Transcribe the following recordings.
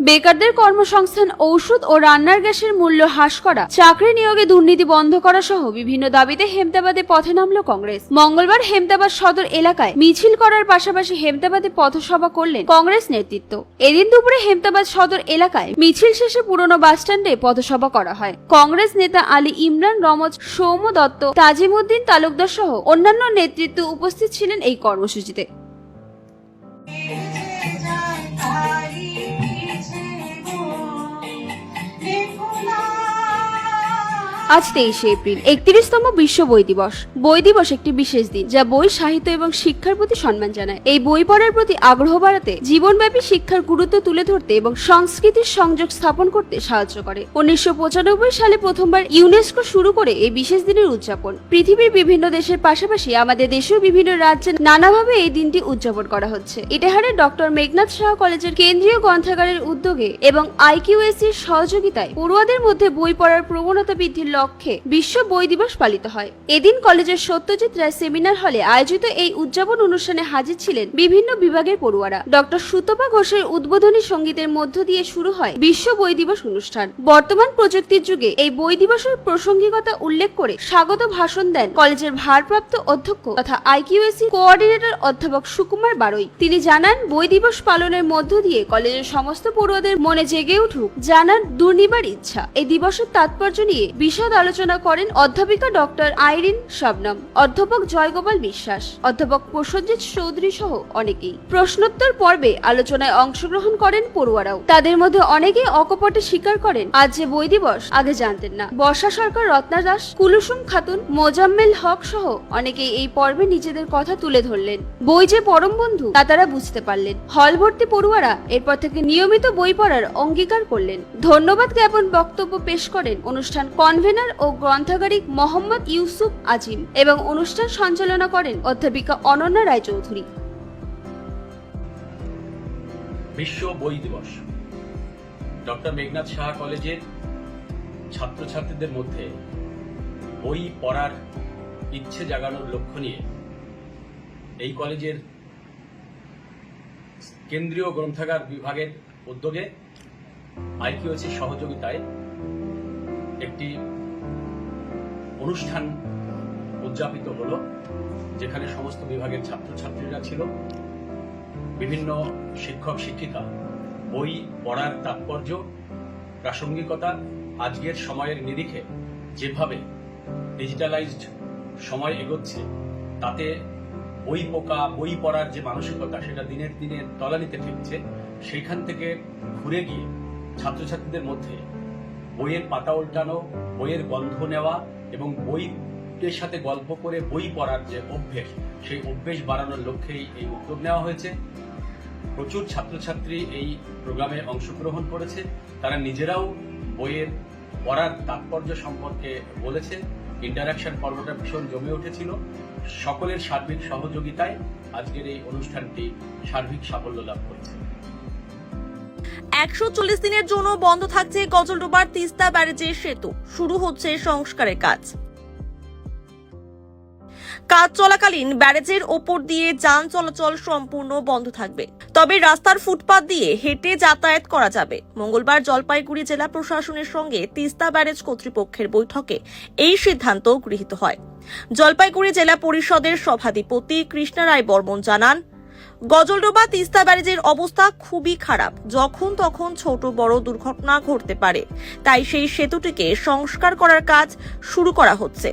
বেকারদের কর্মসংস্থান, ঔষধ ও রান্নার গ্যাসের মূল্য হ্রাস করা, চাকরি নিয়োগে দুর্নীতি বন্ধ করা সহ বিভিন্ন দাবিতে হেমতাবাদে পথে নামল কংগ্রেস। মঙ্গলবার হেমতাবাদ সদর এলাকায় মিছিল করার পাশাপাশি হেমতাবাদে পথসভা করলেন কংগ্রেস নেতৃত্ব। এদিন দুপুরে হেমতাবাদ সদর এলাকায় মিছিল শেষে পুরনো বাসস্ট্যান্ডে পথসভা করা হয়। কংগ্রেস নেতা আলী ইমরান, রমজ, সৌম্য দত্ত, তাজিমুদ্দিন তালুকদার সহ অন্যান্য নেতৃত্ব উপস্থিত ছিলেন এই কর্মসূচিতে। আজ তেইশে এপ্রিল, একত্রিশতম বিশ্ব বই দিবস। বই দিবস একটি বিশেষ দিন, যা বই সাহিত্য এবং শিক্ষার প্রতি সম্মান জানায়। এই বই পড়ার প্রতি আগ্রহ বাড়াতে জীবনব্যাপী শিক্ষার গুরুত্ব তুলে ধরতে এবং সংস্কৃতির সংযোগ স্থাপন করতে সাহায্য করে। উনিশশো পঁচানব্বই সালে প্রথমবার ইউনেস্কো শুরু করে এই বিশেষ দিনের উদযাপন। পৃথিবীর বিভিন্ন দেশের পাশাপাশি আমাদের দেশেও বিভিন্ন রাজ্যে নানাভাবে এই দিনটি উদযাপন করা হচ্ছে। ইটাহারে ডক্টর মেঘনাথ শাহ কলেজের কেন্দ্রীয় গ্রন্থাগারের উদ্যোগে এবং আইকিউএসির সহযোগিতায় পড়ুয়াদের মধ্যে বই পড়ার প্রবণতা বৃদ্ধির লক্ষ্যে বিশ্ব বই দিবস পালিত হয়। এদিন কলেজের সত্যজিৎ রায় সেমিনার হলে আয়োজিত এই উদযাপন অনুষ্ঠানে হাজির ছিলেন বিভিন্ন বিভাগের পড়ুয়ারা। ডক্টর সুতপা ঘোষের উদ্বোধনী সঙ্গীতের মধ্য দিয়ে শুরু হয় বিশ্ব বই দিবস অনুষ্ঠান। বর্তমান প্রযুক্তির যুগে এই বই দিবসের প্রাসঙ্গিকতা উল্লেখ করে স্বাগত ভাষণ দেন কলেজের ভারপ্রাপ্ত অধ্যক্ষ তথা আইকিউএসি কোঅর্ডিনেটর অধ্যাপক সুকুমার বারই। তিনি জানান, বই দিবস পালনের মধ্য দিয়ে কলেজের সমস্ত পড়ুয়াদের মনে জেগে উঠুক জানার দুর্নিবার ইচ্ছা। এই দিবসের তাৎপর্য নিয়ে বিশদ আলোচনা করেন অধ্যাপিকা ডক্টর আইরিন শবনম, অধ্যাপক জয়গোপাল বিশ্বাস, অধ্যাপক প্রসঞ্জিৎ চৌধুরী সহ অনেকেই। প্রশ্নোত্তর পর্বে আলোচনায় অংশগ্রহণ করেন পড়ুয়ারাও। তাদের মধ্যে অনেকেই অকপটে স্বীকার করেন, আজ যে বই দিবস, আগে জানতেন না। বর্ষা সরকার, রত্না দাস কুলুসুম খাতুন, মোজাম্মেল হক সহ অনেকেই এই পর্বে নিজেদের কথা তুলে ধরলেন। বই যে পরম বন্ধু, তা তারা বুঝতে পারলেন। হল ভর্তি পড়ুয়ারা এরপর থেকে নিয়মিত বই পড়ার অঙ্গীকার করলেন। ধন্যবাদ জ্ঞাপন বক্তব্য পেশ করেন অনুষ্ঠান কনভেনার ও গ্রন্থাগারিক মোহাম্মদ ইউসুফ আজিম এবং অনুষ্ঠান সঞ্চালনা করেন অধ্যাপিকা অনন্যা রায়চৌধুরী। বিশ্ব বই দিবস। ডক্টর মেঘনাথ সাহা কলেজের ছাত্রছাত্রীদের মধ্যে বই পড়ার ইচ্ছে জাগানোর লক্ষ্য নিয়ে এই কলেজের কেন্দ্রীয় গ্রন্থাগার বিভাগের উদ্যোগে আইকিউএসির সহযোগিতায় একটি অনুষ্ঠান উদযাপিত হলো, যেখানে সমস্ত বিভাগের ছাত্রছাত্রীরা ছিল। বিভিন্ন শিক্ষক, শিক্ষিকা, বই পড়ার তাৎপর্য, প্রাসঙ্গিকতা, আজকের সময়ের নিরিখে যেভাবে ডিজিটালাইজড সময় এগোচ্ছে, তাতে বই পোকা, বই পড়ার যে মানসিকতা, সেটা দিনের দিনে তলানিতে ঠেকছে, সেইখান থেকে ঘুরে গিয়ে ছাত্রছাত্রীদের মধ্যে বইয়ের পাতা উল্টানো, বইয়ের গন্ধ নেওয়া এবং বইয়ের সাথে গল্প করে বই পড়ার যে অভ্যেস, সেই অভ্যেস বাড়ানোর লক্ষ্যেই এই উদ্যোগ নেওয়া হয়েছে। প্রচুর ছাত্রছাত্রী এই প্রোগ্রামে অংশগ্রহণ করেছে। তারা নিজেরাও বইয়ের পড়ার তাৎপর্য সম্পর্কে বলেছে। ইন্টারাকশন পর্বটা ভীষণ জমে উঠেছিল। সকলের সার্বিক সহযোগিতায় আজকের এই অনুষ্ঠানটি সার্বিক সাফল্য লাভ করেছে। একশো চল্লিশ দিনের জন্য বন্ধ থাকছে গজলডোবার তিস্তা ব্যারেজের সেতু। শুরু হচ্ছে সংস্কারের কাজ। কাজ চলাকালীন ব্যারেজের ওপর দিয়ে যান চলাচল সম্পূর্ণ বন্ধ থাকবে। তবে রাস্তার ফুটপাত দিয়ে হেঁটে যাতায়াত করা যাবে। মঙ্গলবার জলপাইগুড়ি জেলা প্রশাসনের সঙ্গে তিস্তা ব্যারেজ কর্তৃপক্ষের বৈঠকে এই সিদ্ধান্ত গৃহীত হয়। জলপাইগুড়ি জেলা পরিষদের সভাধিপতি কৃষ্ণা রায় বর্মন জানান গজলডোবা তিস্তা ব্যারেজের অবস্থা খুবই খারাপ। যখন তখন ছোট বড় দুর্ঘটনা ঘটতে পারে। তাই সেই সেতুটিকে সংস্কার করার কাজ শুরু করা হচ্ছে।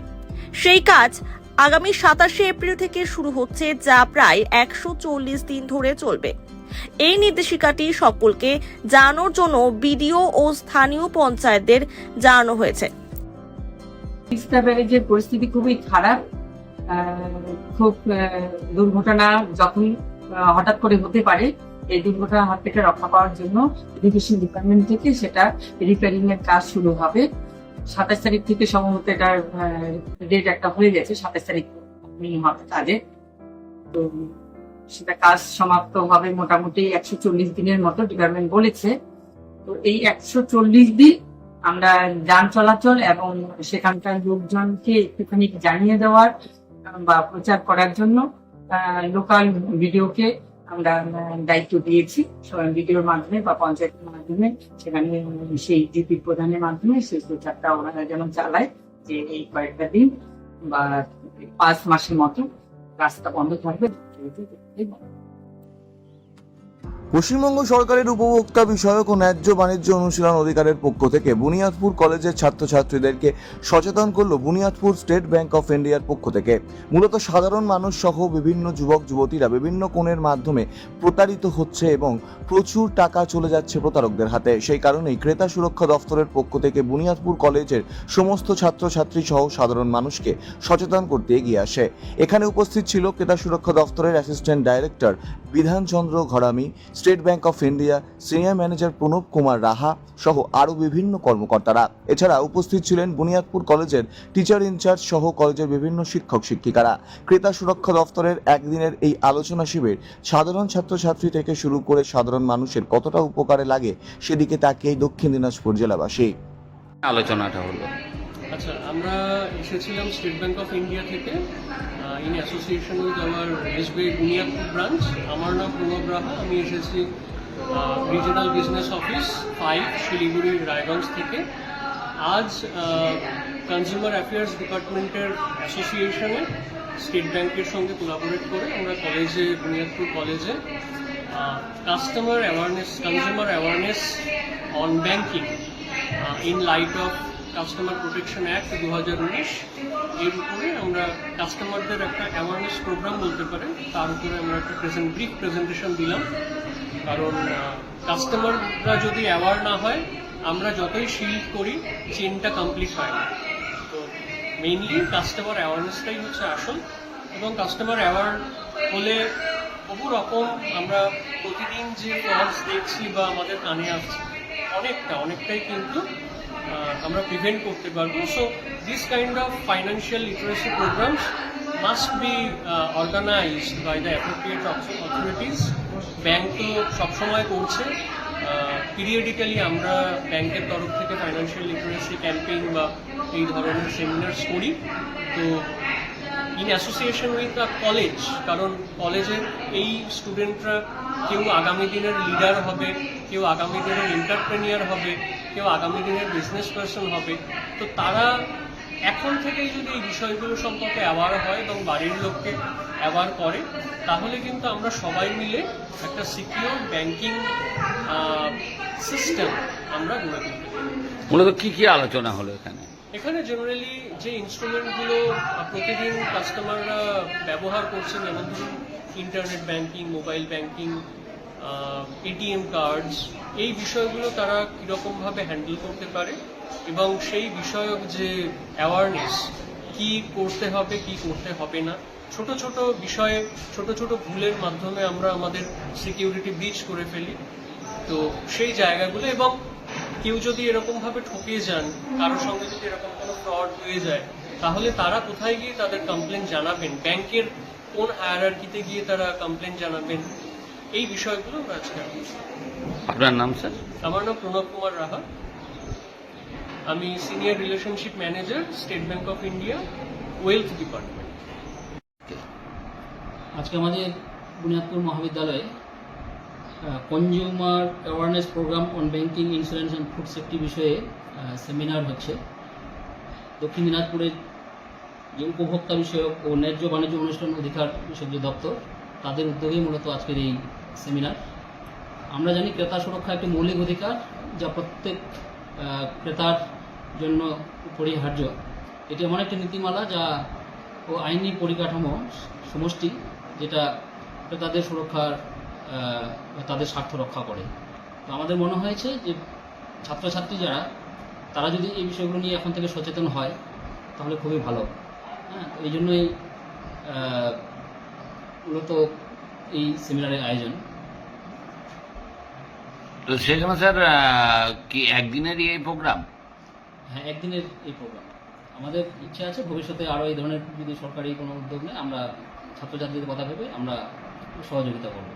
সেই কাজ আগামী সাতাশে এপ্রিল থেকে শুরু হচ্ছে, যা প্রায় একশো চল্লিশ দিন ধরে চলবে। এই নির্দেশিকাটি সকলকে জানানোর জন্য বিডিও ও স্থানীয় পঞ্চায়েতদের জানানো হয়েছে। তিস্তা ব্যারেজের পরিস্থিতি খুবই খারাপ। খুব দুর্ঘটনা যখন হঠাৎ করে হতে পারে এই দুর্ঘটনার হাত থেকে রক্ষা পাওয়ার জন্য ইরিগেশন ডিপার্টমেন্ট থেকে সেটা রিপেয়ারিং এর কাজ শুরু হবে। সাতাশ তারিখ থেকে সম্ভবত এটার ডেট একটা হয়ে গেছে, সাতাশ তারিখ হবে কাজে তো সেটা কাজ সমাপ্ত হবে মোটামুটি একশো চল্লিশ দিনের মতো ডিপার্টমেন্ট বলেছে। তো এই একশো চল্লিশ দিন আমরা যান চলাচল এবং সেখানকার লোকজনকে একটুখানি জানিয়ে দেওয়ার বা প্রচার করার জন্য লোকাল ভিডিওকে আমরা দায়িত্ব দিয়েছি। স্বয়ং ভিডিওর মাধ্যমে বা পঞ্চায়েতের মাধ্যমে, সেখানে সেই ডিপি প্রধানের মাধ্যমে সেই প্রচারটা ওনারা যেন চালায় যে এই কয়েকটা দিন বা পাঁচ মাসের মতো রাস্তা বন্ধ থাকবে। পশ্চিমবঙ্গ সরকারের উপভোক্তা বিষয়ক ও ন্যায্য বাণিজ্য অনুশীলন অধিকারের পক্ষ থেকে বুনিয়াদপুর কলেজের ছাত্রছাত্রীদেরকে সচেতন করল বুনিয়াদপুর স্টেট ব্যাংক অফ ইন্ডিয়ার পক্ষ থেকে। মূলত সাধারণ মানুষ সহ বিভিন্ন যুবক, যুবতীরা বিভিন্ন কোণের মাধ্যমে প্রতারিত হচ্ছে এবং প্রচুর টাকা চলে যাচ্ছে প্রতারকদের হাতে। সেই কারণেই ক্রেতা সুরক্ষা দফতরের পক্ষ থেকে বুনিয়াদপুর কলেজের সমস্ত ছাত্রছাত্রী সহ সাধারণ মানুষকে সচেতন করতে এগিয়ে আসে। এখানে উপস্থিত ছিল ক্রেতা সুরক্ষা দফতরের assistant director Bidhan Chandra Gharami State Bank of India senior manager Pranab Kumar Raha সহ আরও বিভিন্ন কর্মকর্তারা। এছাড়া উপস্থিত ছিলেন বুনিয়াদপুর কলেজের টিচার ইনচার্জ সহ কলেজের বিভিন্ন শিক্ষক শিক্ষিকারা। ক্রেতা সুরক্ষা দফতরের একদিনের এই আলোচনা শিবির সাধারণ ছাত্রছাত্রী থেকে শুরু করে সাধারণ মানুষের কতটা উপকারে লাগে সেদিকে তাকিয়ে দক্ষিণ দিনাজপুর জেলাবাসী। আলোচনাটা হলো। আচ্ছা আমরা এসেছিলাম স্টেট ব্যাংক অফ ইন্ডিয়া থেকে। ইন অ্যাসোসিয়েশন উইথ আমার এসবিআই বুনিয়াদপুর ব্রাঞ্চ। আমার নাম প্রণব রাহা, আমি এসেছি regional business office five Siliguri, Raiganj থেকে। আজ কনজিউমার অ্যাফেয়ার্স ডিপার্টমেন্টের অ্যাসোসিয়েশনে স্টেট ব্যাংকের সঙ্গে কোলাবোরেট করে আমরা কলেজে বুনিয়াদপুর কলেজে customer awareness consumer awareness on banking in light of customer protection act দু হাজার উনিশ, এর উপরে আমরা কাস্টমারদের একটা অ্যাওয়ারনেস প্রোগ্রাম বলতে পারে। তার উপরে আমরা একটা প্রেজেন্ট ব্রিফ প্রেজেন্টেশন দিলাম। কারণ কাস্টমাররা যদি অ্যাওয়ার না হয়, আমরা যতই শিল্ড করি চেনটা কমপ্লিট হয় না। তো মেইনলি কাস্টমার অ্যাওয়ারনেসটাই হচ্ছে আসল। এবং কাস্টমার অ্যাওয়ার হলে বহু রকম আমরা প্রতিদিন যে ফ্রডস দেখছি বা আমাদের কানে আসছে, অনেকটা, অনেকটাই কিন্তু আমরা প্রিভেন্ট করতে পারব। So this kind of financial literacy programs must be organised by the appropriate authorities bank তো সবসময় করছে। পিরিয়ডিক্যালি আমরা ব্যাংকের তরফ থেকে ফাইন্যান্সিয়াল লিটারেসি ক্যাম্পেইন বা এই ধরনের সেমিনার্স করি। তো in association with the college কারণ কলেজের এই স্টুডেন্টরা কেউ আগামী দিনের লিডার হবে কেউ আগামী দিনের এন্টারপ্রেনিয়ার হবে কেউ আগামী দিনের বিজনেস পার্সন হবে। তো তারা এখন থেকেই যদি এই বিষয়গুলো সম্পর্কে অ্যাওয়ার হয় এবং বাড়ির লোককে অ্যাওয়ার করে তাহলে কিন্তু আমরা সবাই মিলে একটা সিকিউর ব্যাংকিং সিস্টেম আমরা গড়ে তুলতে পারি। মূলত কি কি আলোচনা হলো এখানে? এখানে জেনারেলি যে ইনস্ট্রুমেন্টগুলো প্রতিদিন কাস্টমাররা ব্যবহার করছেন যেমন ধরুন internet banking mobile banking ATM cards এই বিষয়গুলো তারা কীরকমভাবে হ্যান্ডেল করতে পারে এবং সেই বিষয়ক যে অ্যাওয়ারনেস কি করতে হবে, কি করতে হবে না, ছোট ছোট বিষয়ে, ছোট ছোট ভুলের মাধ্যমে আমরা আমাদের সিকিউরিটি ব্রিচ করে ফেলি। তো সেই জায়গাগুলো এবং কেউ যদি এরকম ভাবে ঠকে যান, কারোর সঙ্গে যদি এরকম কোনো ফ্রড হয়ে যায়, তাহলে তারা কোথায় গিয়ে তাদের কমপ্লেন জানাবেন? ব্যাংকের কোন হায়ারার্কিতে গিয়ে তারা কমপ্লেন জানাবেন এই বিষয়গুলো আমরা আজকে আপনার নাম স্যার আমার নাম প্রণব কুমার রাহা। আমি senior relationship manager State Bank of India wealth department আজকে আমাদের বুনিয়াদপুর মহাবিদ্যালয়ে consumer awareness program on banking insurance and food safety বিষয়ে সেমিনার হচ্ছে। দক্ষিণ দিনাজপুরের যে উপভোক্তা বিষয়ক ও ন্যায্য বাণিজ্য অনুষ্ঠান অধিকার বিষয়ক যে দপ্তর, তাদের উদ্যোগেই মূলত আজকের এই সেমিনার আমরা জানি ক্রেতা সুরক্ষা একটি মৌলিক অধিকার যা প্রত্যেক ক্রেতার জন্য পরিহার্য। এটি এমন একটি নীতিমালা যা ও আইনি পরিকাঠামো সমষ্টি যেটা তাদের সুরক্ষার তাদের স্বার্থ রক্ষা করে। তো আমাদের মনে হয়েছে যে ছাত্রছাত্রী যারা, তারা যদি এই বিষয়গুলো নিয়ে এখন থেকে সচেতন হয়, তাহলে খুবই ভালো। হ্যাঁ এই জন্যই মূলত এই সেমিনারের আয়োজন। তো সেখানে স্যার কি একদিনেরই এই প্রোগ্রাম হ্যাঁ একদিনের এই প্রোগ্রাম আমাদের ইচ্ছা আছে ভবিষ্যতে আরও এই ধরনের যদি সরকারি কোনো উদ্যোগ নেয় আমরা ছাত্রছাত্রীদের কথা ভেবে আমরা সহযোগিতা করব।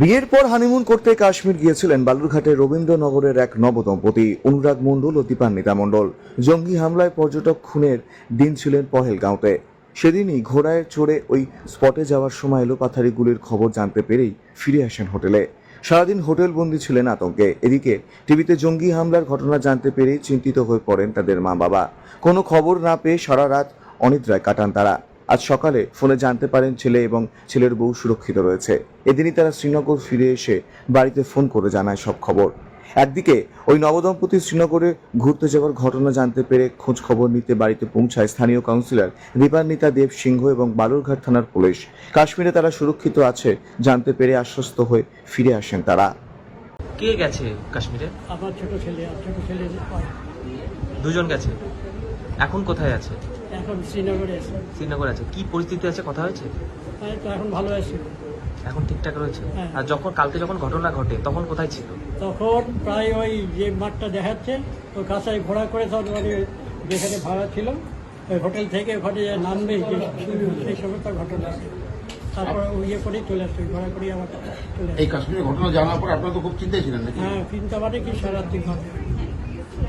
বিয়ের পর হানিমুন করতে কাশ্মীর গিয়েছিলেন বালুরঘাটের রবীন্দ্রনগরের এক নবদম্পতি অনুরাগ মণ্ডল ও দীপান্বিতা মণ্ডল। জঙ্গি হামলায় পর্যটক খুনের দিন ছিলেন পহেলগাঁওতে। সেদিনই ঘোড়ায় চড়ে ওই স্পটে যাওয়ার সময় এলোপাথারি গুলির খবর জানতে পেরেই ফিরে আসেন হোটেলে। সারাদিন হোটেল বন্দি ছিলেন আতঙ্কে। এদিকে টিভিতে জঙ্গি হামলার ঘটনা জানতে পেরেই চিন্তিত হয়ে পড়েন তাদের মা বাবা কোনো খবর না পেয়ে সারা রাত অনিদ্রায় কাটান তারা। আজ সকালে ফোনে জানতে পারেন ছেলে এবং ছেলের বউ সুরক্ষিত রয়েছে। এদিনই তারা শ্রীনগর ফিরে এসে বাড়িতে ফোন করে জানায় সব খবর। একদিকে ওই নবদম্পতি শ্রীনগরে ঘুরতে যাওয়ার ঘটনা জানতে পেরে খোঁজ খবর নিতে বাড়িতে পৌঁছায় স্থানীয় কাউন্সিলর দীপান্বিতা দেব সিংহ এবং বালুরঘাট থানার পুলিশ। কাশ্মীরে তারা সুরক্ষিত আছে জানতে পেরে আশ্বস্ত হয়ে ফিরে আসেন তারা। কে গেছে কাশ্মীরে? আমার ছোট ছেলে আর ছোট ছেলে দুজন গেছে। এখন কোথায় আছে? এখন শ্রীনগরে এসে শ্রীনগর আছে। কি পরিস্থিতি আছে? কথা হয়েছে? তাই তো এখন ভালো আছে। এখন ঠিকঠাক রয়েছে? হ্যাঁ। আর যখন কালকে যখন ঘটনা ঘটে তখন কোথায় ছিল? তখন প্রায় ওই যে মাঠটা দেখাচ্ছে ওই কাঁচায় ঘোরা করে তখন মানে যেখানে ভাড়া ছিল ওই হোটেল থেকে ওখানে নামবে সেই সময় তার ঘটনা। আছে তারপর ইয়ে করেই চলে আসছে ঘোরা করেই আবার চলে এই কাশ্মীরের ঘটনা জানার পর আপনারা তো খুব চিন্তায় ছিলেন নাকি? হ্যাঁ চিন্তা মানে কি সারাত্রিক হবে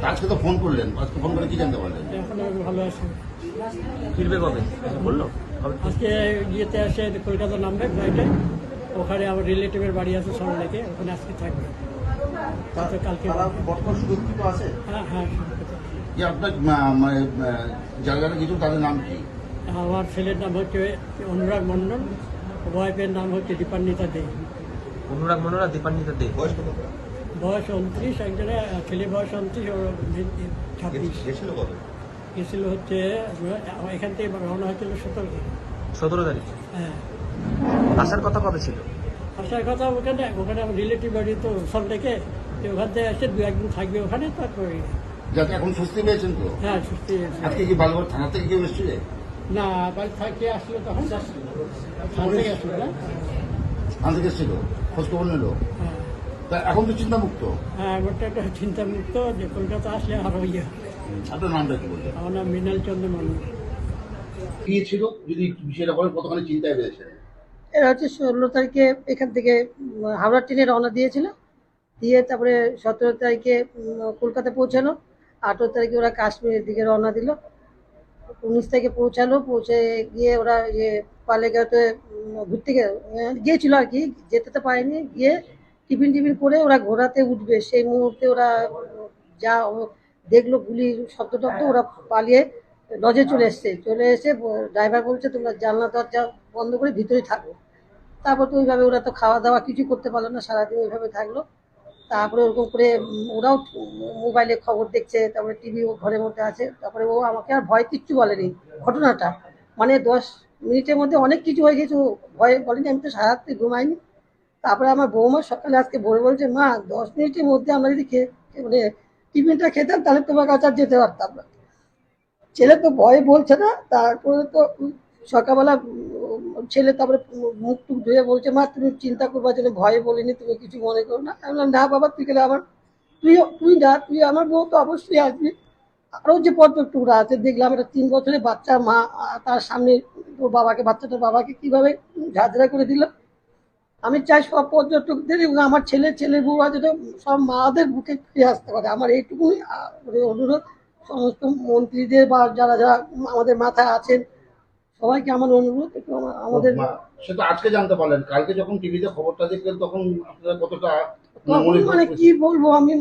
আজকে তো ফোন করলেন আজকে ফোন করে কি জানতে পারলেন? এখন ভালো আছি। ফিরবে কবে? বলল? আজকে ইয়েতে আসে কলকাতা নামবে ফ্লাইটে। ওখানে আমার রিলেটিভের বাড়ি আছে সরলেকে ওখানে আজকে থাকবে। তারপরে কালকে হ্যাঁ হ্যাঁ যে আপনার মা- আহ, জায়গাটা কিছু তাদের নাম কি? আমার ছেলের নাম হচ্ছে অনুরাগ মণ্ডল ওয়াইফের নাম হচ্ছে দীপান্বিতা দে। অনুরাগ মনোরা দীপান্বিতা দে। বয়স উনত্রিশ একজনের ছেলে বয়স উনত্রিশ ছাব্বিশ। গেছিল হচ্ছে আমার এখান থেকে রওনা হয়েছিল সতেরো সতেরো তারিখ? হ্যাঁ। আসার কথা কবে ছিল? আসার কথা ওখানে ওখানে আমার রিলেটিভ বাড়ি তো সব থেকে ওখান থেকে এসে দু একদিন থাকবে ওখানে তারপরে যাতে এখন সুস্থি পেয়েছেন তো? হ্যাঁ সুস্থ হয়েছে। আজকে কি বালুঘাট থানা থেকে কেউ এসেছিলে না বাড়ি থাকে আসলো তখন থান থেকে আসলো না থানা থেকে এসেছিল? খোঁজ খবর নিল? হ্যাঁ। তা এখন তো চিন্তা মুক্ত হ্যাঁ ওটা একটা চিন্তামুক্ত যে কলকাতা আসলে আরও ইয়ে হবে। আপনার নামটা কি বলছেন আমার নাম মৃণাল চন্দ্র মন্ডল। কি ছিল? যদি বিষয়টা বলেন কতখানি চিন্তায় রয়েছে? এরা হচ্ছে ষোলো তারিখে এখান থেকে উম, হাওড়া ট্রেনে রওনা দিয়েছিল। দিয়ে তারপরে সতেরো তারিখে কলকাতা পৌঁছালো। আঠেরো তারিখে ওরা কাশ্মীরের দিকে রওনা দিল। উনিশ তারিখে পৌঁছালো। পৌঁছে গিয়ে ওরা ইয়ে পালেগাঁওতে ঘুরতে গিয়েছিল আর কি। যেতে তো পারেনি। গিয়ে টিফিন টিফিন করে ওরা ঘোড়াতে উঠবে। সেই মুহূর্তে ওরা যা দেখল গুলির শব্দ টব্দ ওরা পালিয়ে লজে চলে এসছে। চলে এসে ড্রাইভার বলছে, তোমরা জানলা, দরজা বন্ধ করে ভিতরে থাকো। তারপর তো ওইভাবে ওরা তো খাওয়া দাওয়া কিছু করতে পারল না, সারাদিন ওইভাবে থাকল। তারপরে ওরকম করে ওরাও মোবাইলে খবর দেখছে, তারপরে টিভি ও ঘরের মধ্যে আছে। তারপরে ও আমাকে আর ভয় কিচ্ছু বলেনি ঘটনাটা। মানে দশ মিনিটের মধ্যে অনেক কিছু হয়ে গেছে ভয় বলেনি, আমি তো সারা রাত্রি ঘুমাইনি। তারপরে আমার বৌমা সকালে আজকে ভোরে বলছে, মা, দশ মিনিটের মধ্যে আমরা যদি মানে টিফিনটা খেতাম, তাহলে তোমার কাছে আর যেতে পারতাম না। ছেলে তো ভয়ে বলছে না, তারপরে তো সকালবেলা ছেলে তারপরে মুখ টুক ধুয়ে বলছে, মা, তুমি চিন্তা করবার জন্য ভয়ে বলিনি, তুমি কিছু মনে করো না। আমি বললাম, না বাবা, তুই গেলে আমার, তুই তুই না তুই আমার বউ তো অবশ্যই আসবি। আরও যে পর্যটক টুকরা আছে, দেখলাম একটা তিন বছরের বাচ্চা, মা তার সামনে ওর বাবাকে বাচ্চাটার বাবাকে কীভাবে ঝাঁঝরা করে দিল। আমি চাই সব পর্যটকদের এবং আমার ছেলে ছেলের বউ আছে সব মাদের বুকে ফিরে আসতে পারে। আমার এইটুকুই অনুরোধ। সমস্ত মন্ত্রীদের বা যারা যারা আমাদের মাথায় আছেন সবাইকে আমার অনুরোধ। একটু আমাদের মা- সে তো আজকে জানতে পারলেন। কালকে যখন টিভিতে খবরটা দেখলেন তখন আপনারা কতটা মানে কি বলব আমি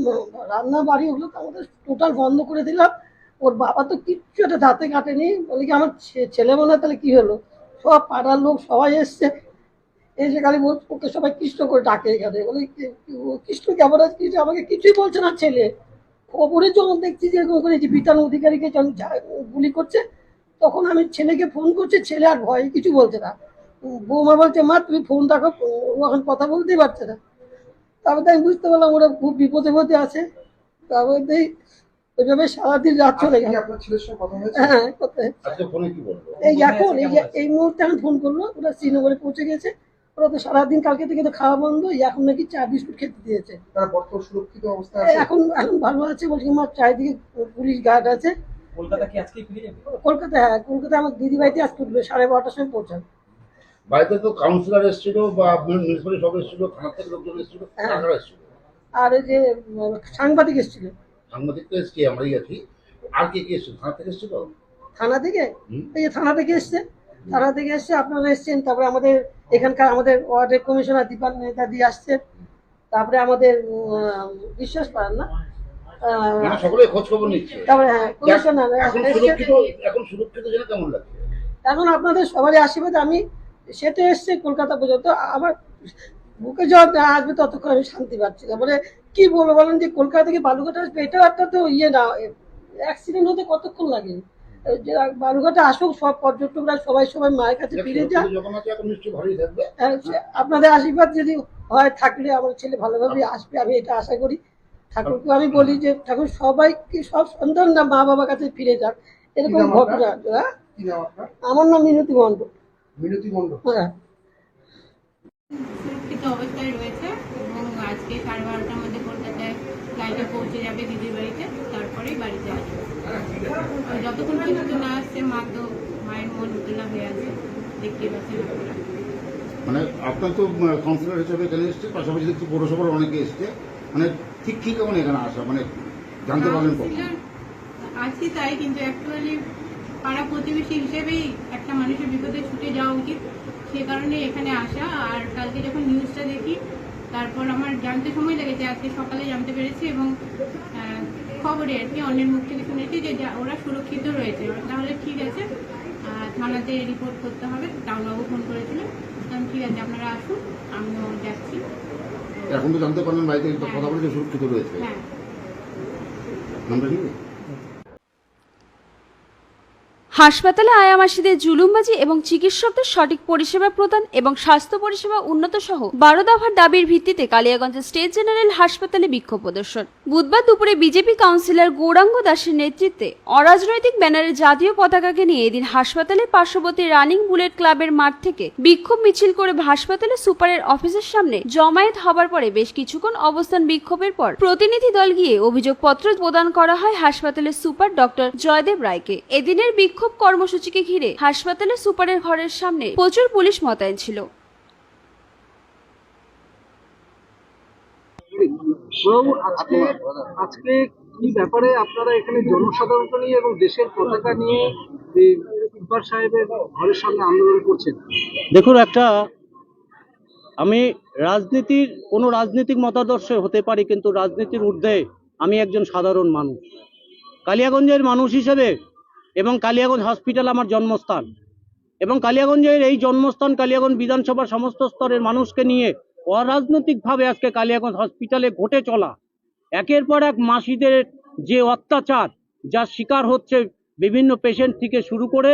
রান্না বাড়ি হলো আমাদের টোটাল বন্ধ করে দিলাম। ওর বাবা তো কিচ্ছু একটা দাঁতে কাটেনি। বলে কি আমার ছেলে মনে তাহলে কি হলো? সব পাড়ার লোক সবাই এসছে। এসে খালি ওকে সবাই কৃষ্ণ করে ডাকে এখানে। বলে কৃষ্ণ কেমন আছে? কিছু আমাকে কিছুই বলছে না ছেলে। খবরে যখন দেখছি যে এরকম করে যে বিতান অধিকারীকে যখন গুলি করছে তখন আমি ছেলেকে ফোন করছি ছেলে আর ভয় কিছু বলছে না। বৌমা বলছে মা তুমি ফোন রাখো ও এখন কথা বলতেই পারছে না। তারপরে আমি বুঝতে পারলাম ওরা খুব বিপদে মধ্যে আছে। তারপরে ওইভাবে সারাদিন রাত চলে গেল। হ্যাঁ এই এখন এই এই মুহূর্তে এখন ফোন করল ওরা শ্রীনগরে পৌঁছে গেছে। ওরা তো সারাদিন কালকে থেকে তো খাওয়া বন্ধ এখন নাকি চা বিস্কুট খেতে দিয়েছে। তারা বর্তমান সুরক্ষিত অবস্থা এখন এখন ভালো আছে বলছি আমার চারিদিকে পুলিশ গার্ড আছে। কলকাতা কি আজকে ফিরে যাবে? কলকাতা হ্যাঁ কলকাতা আমার দিদি বাড়িতে আজকে উঠবে সাড়ে বারোটার সময় পৌঁছাবে। বাড়িতে তো কাউন্সিলর এসেছিল বা মিউনিসিপালিটি সব এসেছিল থানা থেকে লোকজন এসেছিল হ্যাঁ। এসেছিল। আর ওই যে সাংবাদিক এসেছিল। সাংবাদিক তো এসছি আমরাই আছি। আর কে কে এসেছিল? থানা থেকে এসেছিল? থানা থেকে? এই যে থানা থেকে এসছে? তারা থেকে এসছে আপনারা এসছেন তারপরে আমাদের এখানকার আমাদের ওয়ার্ডের কমিশনার দীপান নেতাদি আসছেন তারপরে আমাদের বিশ্বাস পারেন না? মানে সকলে খোঁজ খবর নিচ্ছে। তারপরে হ্যাঁ কমিশনার এখন সুরক্ষিত জেনে কেমন লাগছে? এখন আপনাদের সবারই আশীর্বাদ আমি সেটা এসছে কলকাতা পর্যন্ত আমার বুকে যত আসবে ততক্ষণ আমি শান্তি পাচ্ছি না। মানে কি বলব বলেন যে কলকাতা থেকে বালুঘাট আসবে এটাও একটা তো ইয়ে না অ্যাক্সিডেন্ট হতে কতক্ষণ লাগে? বালুঘাটে আসুক সব পর্যটকরা সবাই সবাই মায়ের কাছে ফিরে যান আপনাদের আশীর্বাদ যদি হয় থাকলে আমার ছেলে ভালোভাবে আসবে আমি এটা আশা করি। ঠাকুরকে আমি বলি যে ঠাকুর সবাইকে সব সন্তানরা মা বাবার কাছে ফিরে যাক। এরকম ঘটনা হ্যাঁ? আমার নাম মিনতি মণ্ডল। মিনতি মণ্ডল। হ্যাঁ। অবস্থায় রয়েছে এবং আজকে সাড়ে বারোটার মধ্যে কলকাতায় ফ্লাইটে পৌঁছে যাবে দিদির বাড়িতে তারপরেই বাড়িতে আসবে আর যতক্ষণ পর্যন্ত না আসছে মা তো মায়ের মন উতলা হয়ে আছে দেখতে পাচ্ছেন আপনারা মানে আপনার তো কাউন্সিলর হিসেবে এখানে এসছে পাশাপাশি দেখছি পৌরসভার অনেকে এসছে। মানে ঠিক ঠিক কেমন এখানে আসা মানে জানতে পারলেন আছি তাই কিন্তু অ্যাকচুয়ালি পাড়া প্রতিবেশী হিসেবেই একটা মানুষের বিপদে ছুটে যাওয়া উচিত। সে কারণে এখানে আসা আর কালকে যখন নিউজটা দেখি তারপর আমার জানতে সময় লেগেছে আজকে সকালে জানতে পেরেছি এবং খবরে আর কি অন্যের মুখ থেকে শুনেছি যে ওরা সুরক্ষিত রয়েছে। তাহলে ঠিক আছে থানাতে রিপোর্ট করতে হবে। টাউনবাবু ফোন করেছিলেন ঠিক আছে আপনারা আসুন আমিও যাচ্ছি। এখন তো জানতে পারলেন বাড়িতে কথা বলেছে সুরক্ষিত রয়েছে। হ্যাঁ। হাসপাতালে আয়ামাসীদের জুলুমবাজি এবং চিকিৎসকদের সঠিক পরিষেবা প্রদান এবং স্বাস্থ্য পরিষেবা উন্নত সহ বারো দফার দাবির ভিত্তিতে কালিয়াগঞ্জ স্টেট জেনারেল হাসপাতালে বিক্ষোভ প্রদর্শন। বুধবার দুপুরে বিজেপি কাউন্সিলর গৌরাঙ্গ দাসের নেতৃত্বে অরাজনৈতিক ব্যানারে জাতীয় পতাকাকে নিয়ে এদিন হাসপাতালের পার্শ্ববর্তী রানিং বুলেট ক্লাবের মাঠ থেকে বিক্ষোভ মিছিল করে হাসপাতালে সুপারের অফিসের সামনে জমায়েত হবার পরে বেশ কিছুক্ষণ অবস্থান বিক্ষোভের পর প্রতিনিধি দল গিয়ে অভিযোগপত্র প্রদান করা হয় হাসপাতালের সুপার ডক্টর জয়দেব রায়কে। এদিনের বিক্ষোভ কর্মসূচিকে ঘিরে হাসপাতালের সুপারের ঘরের সামনে প্রচুর পুলিশ মোতায়েন ছিল। আজকে কি ব্যাপারে আপনারা এখানে জনসাধারণকে নিয়ে এবং দেশের পতাকা নিয়ে ইকবাল সাহেবের ঘরের সামনে আন্দোলন করছেন? দেখুন একটা আমি রাজনীতির কোনো রাজনৈতিক মতাদর্শ হতে পারি কিন্তু রাজনীতির ঊর্ধ্বে আমি একজন সাধারণ মানুষ। কালিয়াগঞ্জের মানুষ হিসেবে এবং কালিয়াগঞ্জ হসপিটাল আমার জন্মস্থান। এবং কালিয়াগঞ্জের এই জন্মস্থান কালিয়াগঞ্জ বিধানসভার সমস্ত স্তরের মানুষকে নিয়ে অরাজনৈতিকভাবে আজকে কালিয়াগঞ্জ হসপিটালে ঘটে চলা। একের পর এক মাসিদের যে অত্যাচার, যার শিকার হচ্ছে বিভিন্ন পেশেন্ট থেকে শুরু করে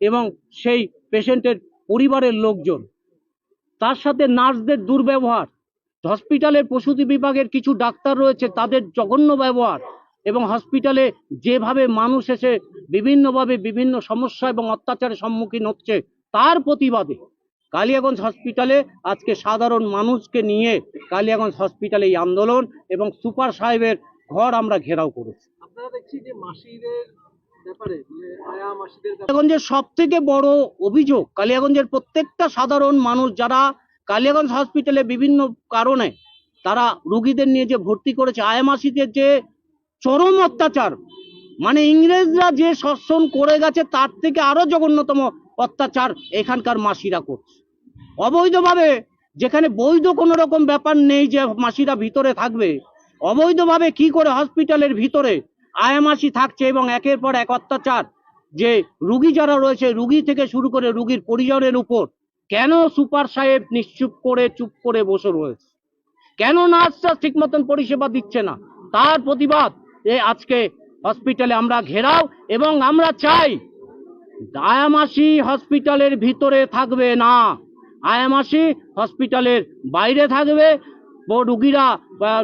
এবং সেই পেশেন্টের পরিবারের লোকজন। তার সাথে নার্সদের দুর্ব্যবহার। হসপিটালের প্রসূতি বিভাগের কিছু ডাক্তার রয়েছে, তাদের জঘন্য ব্যবহার। এবং হসপিটালে যেভাবে মানুষ এসে বিভিন্নভাবে বিভিন্ন সমস্যা এবং অত্যাচারের সম্মুখীন হচ্ছে তার প্রতিবাদে কালিয়াগঞ্জ হসপিটালে আজকে সাধারণ মানুষকে নিয়ে কালিয়াগঞ্জ হসপিটালে এই আন্দোলন এবং সুপার সাহেবের ঘর আমরা ঘেরাও করেছি। মাসিদের মানে আয়া মাসিদের কালিয়াগঞ্জের সব থেকে বড় অভিযোগ কালিয়াগঞ্জের প্রত্যেকটা সাধারণ মানুষ যারা কালিয়াগঞ্জ হসপিটালে বিভিন্ন কারণে তারা রুগীদের নিয়ে যে ভর্তি করেছে আয়ামাসিদের যে চরম অত্যাচার। মানে ইংরেজরা যে শাসন করে গেছে, তার থেকে আরও জঘন্যতম অত্যাচার এখানকার মাসিরা করছে। অবৈধভাবে যেখানে বৈধ কোনো রকম ব্যাপার নেই যে মাসিরা ভিতরে থাকবে, অবৈধভাবে কি করে হসপিটালের ভিতরে আয়ামাসি থাকছে এবং একের পর এক অত্যাচার যে রুগী যারা রয়েছে, রুগী থেকে শুরু করে রুগীর পরিজনের উপর, কেন সুপার সাহেব নিশ্চুপ করে, চুপ করে বসে রয়েছে? কেন নার্সরা ঠিক মতন পরিষেবা দিচ্ছে না? তার প্রতিবাদ এ আজকে হসপিটালে আমরা ঘেরাও এবং আমরা চাই আয়ামাসি হসপিটালের ভিতরে থাকবে না। আয়ামাসি হসপিটালের বাইরে থাকবে। রুগীরা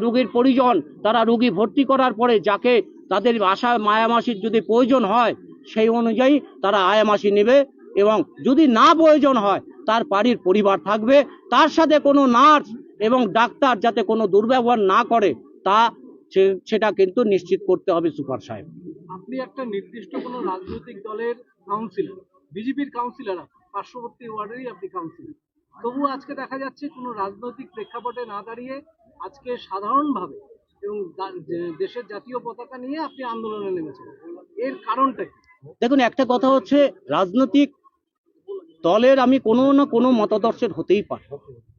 রুগীর পরিজন, তারা রুগী ভর্তি করার পরে যাকে তাদের আশা মায়ামাসির যদি প্রয়োজন হয়, সেই অনুযায়ী তারা আয়ামাসি নেবে এবং যদি না প্রয়োজন হয়, তার বাড়ির পরিবার থাকবে। তার সাথে কোনো নার্স এবং ডাক্তার যাতে কোনো দুর্ব্যবহার না করে, তা সেটা কিন্তু নিশ্চিত করতে হবে সুপার সাহেব। আপনি একটা নির্দিষ্ট কোনো রাজনৈতিক দলের কাউন্সিলর বিজেপির কাউন্সিলর পার্শ্ববর্তী ওয়ার্ডেরই আপনি কাউন্সিলর তবু আজকে দেখা যাচ্ছে কোনো রাজনৈতিক প্রেক্ষাপটে না দাঁড়িয়ে আজকে সাধারণভাবে এবং দেশের জাতীয় পতাকা নিয়ে আপনি আন্দোলনে নেমেছেন। এর কারণটা কি? দেখুন একটা কথা হচ্ছে রাজনৈতিক দলের আমি কোনো না কোনো মতাদর্শের হতেই পারি।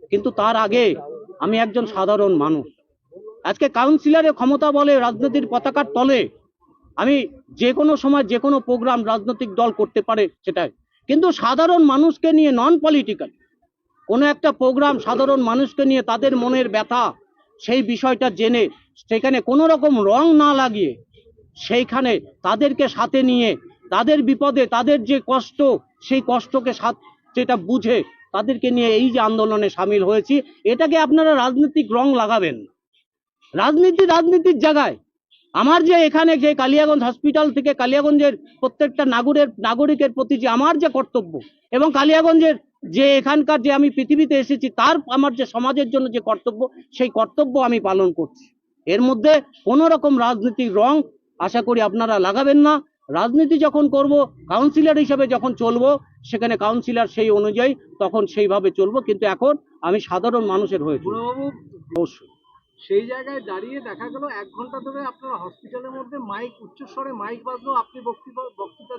কিন্তু তার আগে আমি একজন সাধারণ মানুষ। আজকে কাউন্সিলরের ক্ষমতা বলে রাজনীতির পতাকার তলে আমি যে কোনো সময় যে কোনো প্রোগ্রাম রাজনৈতিক দল করতে পারে সেটাই কিন্তু সাধারণ মানুষকে নিয়ে নন পলিটিক্যাল কোনো একটা প্রোগ্রাম সাধারণ মানুষকে নিয়ে তাদের মনের ব্যথা, সেই বিষয়টা জেনে সেখানে কোনো রকম রং না লাগিয়ে সেইখানে তাদেরকে সাথে নিয়ে, তাদের বিপদে, তাদের যে কষ্ট, সেই কষ্টকে সেটা বুঝে তাদেরকে নিয়ে এই যে আন্দোলনে সামিল হয়েছি, এটাকে আপনারা রাজনৈতিক রং লাগাবেন না। রাজনীতি রাজনীতির জায়গায়। আমার যে এখানে যে কালিয়াগঞ্জ হসপিটাল থেকে কালিয়াগঞ্জের প্রত্যেকটা নাগরের নাগরিকের প্রতি যে আমার যে কর্তব্য এবং কালিয়াগঞ্জের যে এখানকার যে আমি পৃথিবীতে এসেছি তার আমার যে সমাজের জন্য যে কর্তব্য সেই কর্তব্য আমি পালন করছি। এর মধ্যে কোনো রকম রাজনীতির রং আশা করি আপনারা লাগাবেন না। রাজনীতি যখন করব কাউন্সিলর হিসেবে যখন চলব সেখানে কাউন্সিলর সেই অনুযায়ী তখন সেইভাবে চলবো। কিন্তু এখন আমি সাধারণ মানুষের হয়ে। বুড়োবাবু অবশ্যই। সেই জায়গায় দাঁড়িয়ে দেখা গেল, এক ঘণ্টা ধরে আপনার হসপিটালের মধ্যে মাইক উচ্চস্বরে মাইক বাজলো, আপনি বক্তৃতা বক্তৃতা